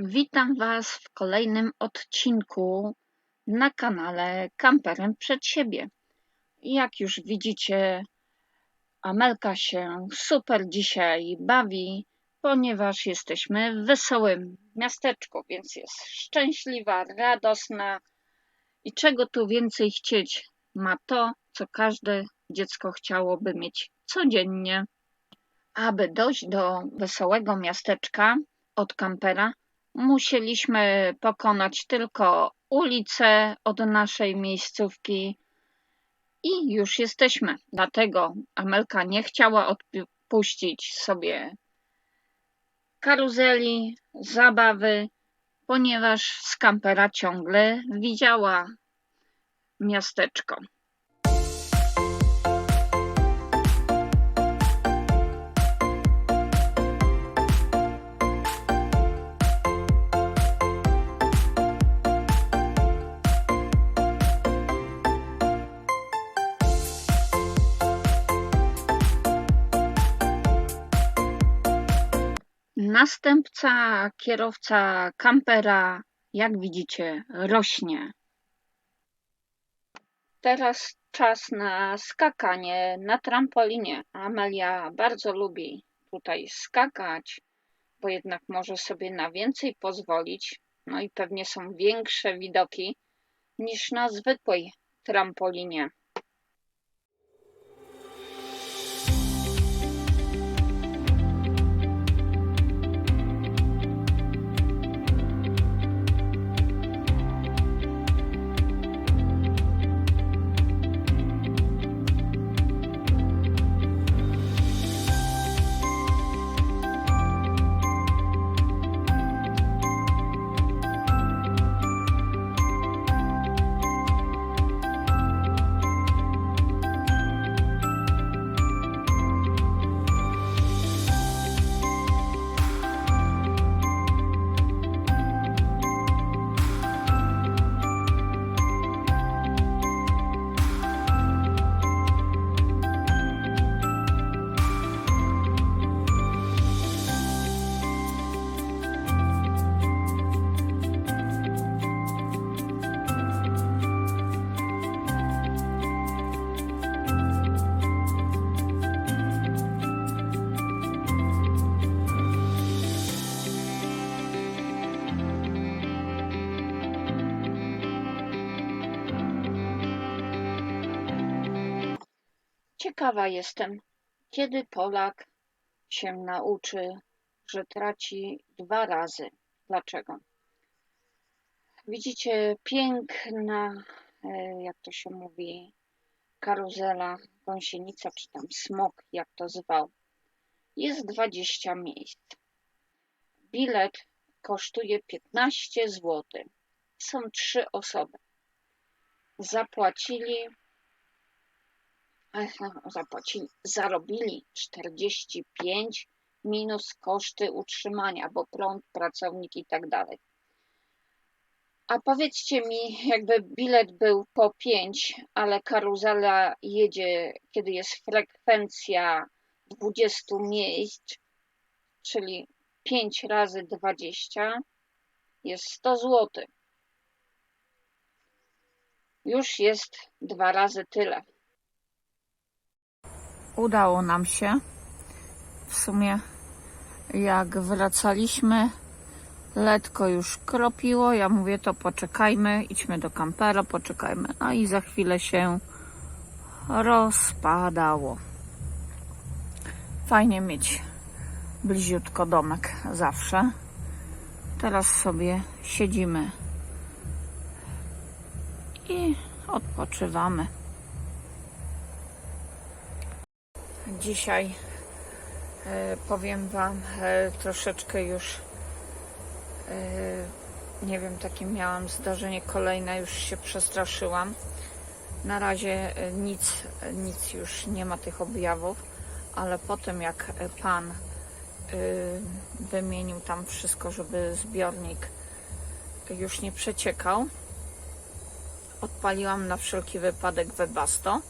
Witam Was w kolejnym odcinku na kanale Kamperem Przed Siebie. Jak już widzicie, Amelka się super dzisiaj bawi, ponieważ jesteśmy w wesołym miasteczku, więc jest szczęśliwa, radosna i czego tu więcej chcieć. Ma to, co każde dziecko chciałoby mieć codziennie. Aby dojść do wesołego miasteczka od kampera, musieliśmy pokonać tylko ulicę od naszej miejscówki i już jesteśmy. Dlatego Amelka nie chciała odpuścić sobie karuzeli, zabawy, ponieważ z kampera ciągle widziała miasteczko. Następca kierowca kampera, jak widzicie, rośnie. Teraz czas na skakanie na trampolinie. Amelia bardzo lubi tutaj skakać, bo jednak może sobie na więcej pozwolić. No i pewnie są większe widoki niż na zwykłej trampolinie. Ciekawa jestem, kiedy Polak się nauczy, że traci dwa razy. Dlaczego? Widzicie, piękna, e, jak to się mówi, karuzela, gąsienica, czy tam smok, jak to zwał. Jest 20 miejsc. Bilet kosztuje 15 zł. Są trzy osoby. Zapłacili zapłacili, zarobili 45 minus koszty utrzymania, bo prąd, pracownik i tak dalej. A powiedzcie mi, jakby bilet był po 5, ale karuzela jedzie, kiedy jest frekwencja 20 miejsc, czyli 5 razy 20 jest 100 zł. Już jest dwa razy tyle udało nam się. W sumie jak wracaliśmy, letko już kropiło. Ja mówię, to poczekajmy, idźmy do kampera, poczekajmy. No i za chwilę się rozpadało. Fajnie mieć bliziutko domek zawsze. Teraz sobie siedzimy i odpoczywamy. Dzisiaj e, powiem Wam e, troszeczkę już e, nie wiem, takie miałam zdarzenie kolejne, już się przestraszyłam. Na razie nic, nic już nie ma tych objawów, ale potem jak Pan wymienił tam wszystko, żeby zbiornik już nie przeciekał, odpaliłam na wszelki wypadek Webasto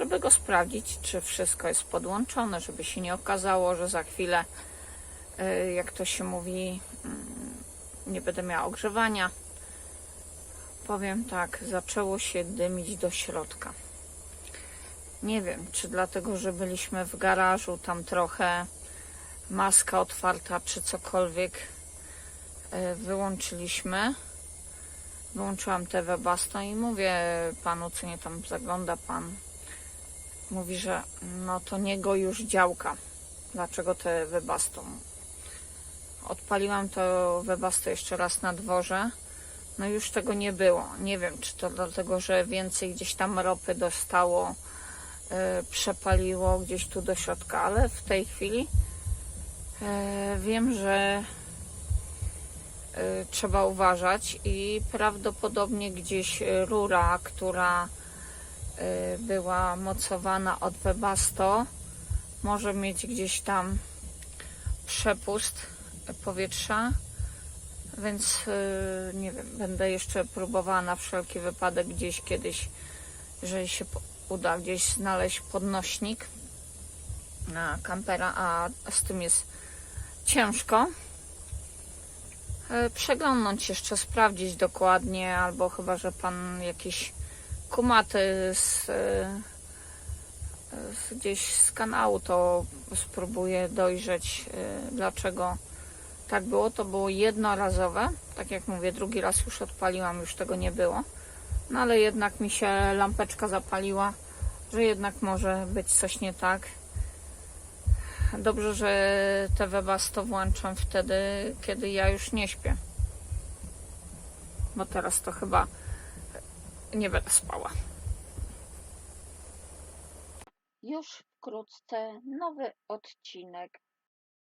żeby go sprawdzić, czy wszystko jest podłączone, żeby się nie okazało, że za chwilę, y, jak to się mówi, mm, nie będę miała ogrzewania. Powiem tak, zaczęło się dymić do środka. Nie wiem, czy dlatego, że byliśmy w garażu, tam trochę maska otwarta, czy cokolwiek. E, Wyłączyliśmy. Wyłączyłam TV Baston i mówię panu, co nie tam zagląda pan. Mówi, że no to nie go już działka. Dlaczego te Webasto? Odpaliłam to Webasto jeszcze raz na dworze. No już tego nie było. Nie wiem, czy to dlatego, że więcej gdzieś tam ropy dostało, e, przepaliło gdzieś tu do środka, ale w tej chwili e, wiem, że e, trzeba uważać i prawdopodobnie gdzieś rura, która była mocowana od Webasto, może mieć gdzieś tam przepust powietrza, więc e, nie wiem, będę jeszcze próbowała na wszelki wypadek gdzieś kiedyś, jeżeli się uda gdzieś znaleźć podnośnik na kampera, a z tym jest ciężko. E, Przeglądnąć jeszcze, sprawdzić dokładnie, albo chyba, że pan jakiś kumaty z, z gdzieś z kanału, to spróbuję dojrzeć, e, dlaczego tak było. To było jednorazowe. Tak jak mówię, drugi raz już odpaliłam, już tego nie było. No ale jednak mi się lampeczka zapaliła, że jednak może być coś nie tak. Dobrze, że te Webasto włączam wtedy, kiedy ja już nie śpię. Bo teraz to chyba nie będę spała. Już wkrótce nowy odcinek